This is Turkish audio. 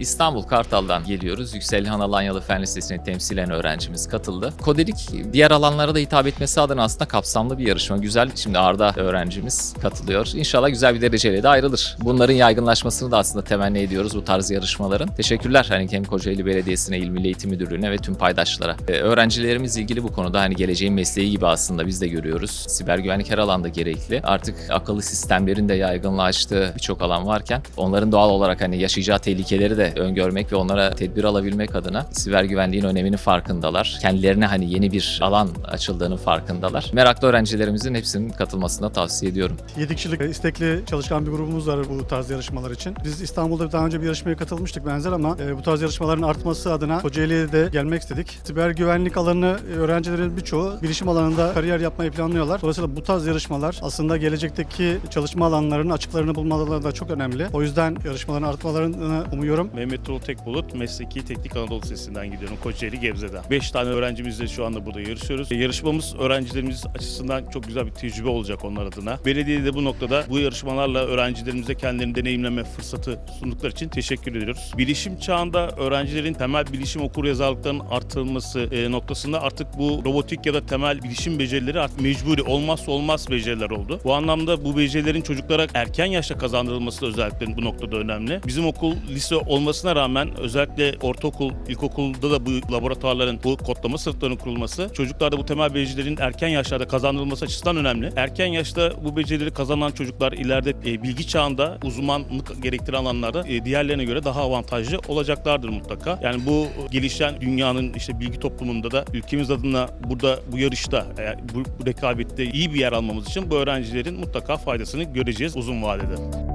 İstanbul Kartal'dan geliyoruz. Yükselhan Alanyalı Fen Lisesi'ni temsilen öğrencimiz katıldı. Kodelik diğer alanlara da hitap etmesi adına aslında kapsamlı bir yarışma. Güzel. Şimdi Arda öğrencimiz katılıyor. İnşallah güzel bir dereceyle de ayrılır. Bunların yaygınlaşmasını da aslında temenni ediyoruz bu tarz yarışmaların. Teşekkürler hani hem Kocaeli Belediyesi'ne, İl Milli Eğitim Müdürlüğü'ne ve tüm paydaşlara. Ee, öğrencilerimiz ilgili bu konuda hani geleceğin mesleği gibi aslında biz de görüyoruz. Siber güvenlik her alanda gerekli. Artık akıllı sistemlerin de yaygınlaştığı birçok alan varken onların doğal olarak hani yaşayacağı tehlikeleri de öngörmek ve onlara tedbir alabilmek adına siber güvenliğin öneminin farkındalar. Kendilerine hani yeni bir alan açıldığının farkındalar. Meraklı öğrencilerimizin hepsinin katılmasını tavsiye ediyorum. 7 kişilik istekli çalışkan bir grubumuz var bu tarz yarışmalar için. Biz İstanbul'da daha önce bir yarışmaya katılmıştık benzer ama e, bu tarz yarışmaların artması adına Kocaeli'ye de gelmek istedik. Siber güvenlik alanı e, öğrencilerin birçoğu bilişim alanında kariyer yapmayı planlıyorlar. Dolayısıyla bu tarz yarışmalar aslında gelecekteki çalışma alanlarının açıklarını bulmaları da çok önemli. O yüzden yarışmaların artmalarını umuyorum. Mehmet Tuğrul Tekbulut, Mesleki Teknik Anadolu Lisesi'nden gidiyorum. Kocaeli Gebze'den. 5 tane öğrencimizle şu anda burada yarışıyoruz. E, Yarışmamız öğrencilerimiz açısından çok güzel bir tecrübe olacak onlar adına. Belediye de bu noktada bu yarışmalarla öğrencilerimize kendilerini deneyimleme fırsatı sundukları için teşekkür ediyoruz. Bilişim çağında öğrencilerin temel bilişim okur yazarlıklarının artırılması e, noktasında artık bu robotik ya da temel bilişim becerileri artık mecburi olmazsa olmaz beceriler oldu. Bu anlamda bu becerilerin çocuklara erken yaşta kazandırılması da özellikle bu noktada önemli. Bizim okul lise olmasına rağmen özellikle ortaokul, ilkokulda da bu laboratuvarların, bu kodlama sınıflarının kurulması çocuklarda bu temel becerilerin erken yaşlarda kazandırılması açısından önemli. Erken yaşta bu becerileri kazanan çocuklar ileride e, bilgi çağında uzmanlık gerektiren alanlarda e, diğerlerine göre daha avantajlı olacaklardır mutlaka. Yani bu gelişen dünyanın işte bilgi toplumunda da ülkemiz adına burada bu yarışta e, bu, rekabette iyi bir yer almamız için bu öğrencilerin mutlaka faydasını göreceğiz uzun vadede.